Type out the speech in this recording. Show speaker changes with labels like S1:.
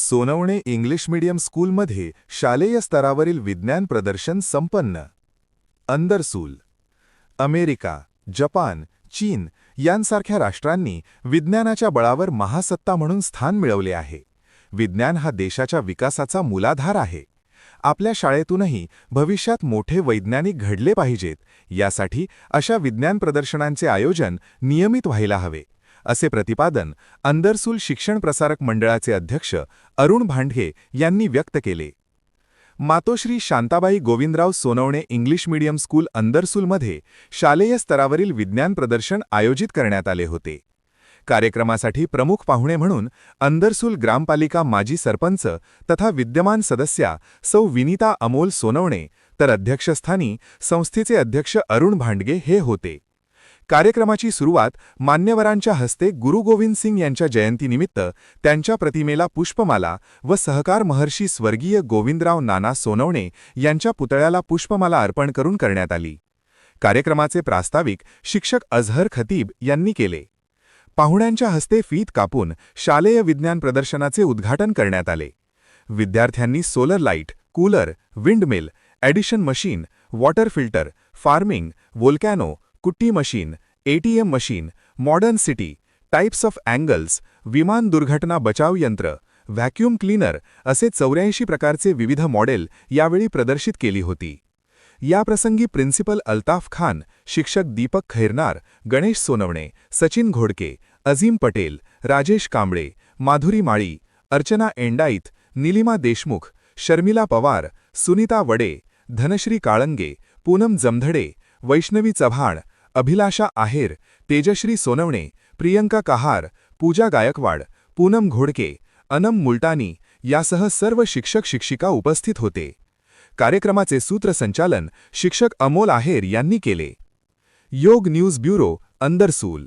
S1: Sonawane English medium स्कूलमध्ये शालेय स्तरावरील विज्ञान प्रदर्शन संपन्न. अंदरसूल. अमेरिका जपान चीन यांसारख्या राष्ट्रांनी विज्ञानाच्या बळावर महासत्ता म्हणून स्थान मिळवले आहे. विज्ञान हा देशाच्या विकासाचा मूलाधार आहे. आपल्या शाळेतूनही भविष्यात मोठे वैज्ञानिक घडले पाहिजेत. यासाठी अशा विज्ञान प्रदर्शनांचे आयोजन नियमित व्हायला हवे. असे प्रतिपादन अंदरसूल शिक्षण प्रसारक मंडळाचे अध्यक्ष अरुण भांडे यांनी व्यक्त केले. Matoshri Shantabai Govindrao Sonawane English medium school अंदरसूलमध्ये शालेय स्तरावरील विज्ञान प्रदर्शन आयोजित करण्यात आले होते. कार्यक्रमासाठी प्रमुख पाहुणे म्हणून अंदरसूल ग्रामपालिका माजी सरपंच तथा विद्यमान सदस्या सौ विनीता अमोल सोनवणे तर अध्यक्षस्थानी संस्थेचे अध्यक्ष अरुण भांडगे हे होते. कार्यक्रमाची सुरुवात मान्यवरांच्या हस्ते गुरु गोविंद सिंग यांच्या जयंतीनिमित्त त्यांच्या प्रतिमेला पुष्पमाला व सहकार महर्षी स्वर्गीय गोविंदराव नाना सोनवणे यांच्या पुतळ्याला पुष्पमाला अर्पण करून करण्यात आली. कार्यक्रमाचे प्रास्ताविक शिक्षक अझहर खतीब यांनी केले. पाहुण्यांच्या हस्ते फीत कापून शालेय विज्ञान प्रदर्शनाचे उद्घाटन करण्यात आले. विद्यार्थ्यांनी solar light cooler windmill addition machine water filter farming volcano कुट्टी machine ATM machine modern city types of angles विमान दुर्घटना बचाव यंत्र व्हॅक्यूम क्लीनर असे चौऱ्याऐंशी प्रकारचे विविध मॉडेल यावेळी प्रदर्शित केली होती. याप्रसंगी प्रिन्सिपल अल्ताफ खान शिक्षक दीपक खैरनार गणेश सोनवणे सचिन घोडके अझीम पटेल राजेश कांबळे माधुरी माळी अर्चना एंडाईत निलिमा देशमुख शर्मिला पवार सुनीता वडे धनश्री काळंगे पूनम जमधडे वैष्णवी चव्हाण अभिलाषा आहेर तेजश्री सोनवणे प्रियंका कहार पूजा गायकवाड पूनम घोडके अनम मुलटानी यासह सर्व शिक्षक शिक्षिका उपस्थित होते. कार्यक्रमाचे सूत्रसंचालन शिक्षक अमोल आहेर यांनी केले. योग न्यूज ब्युरो अंदरसूल.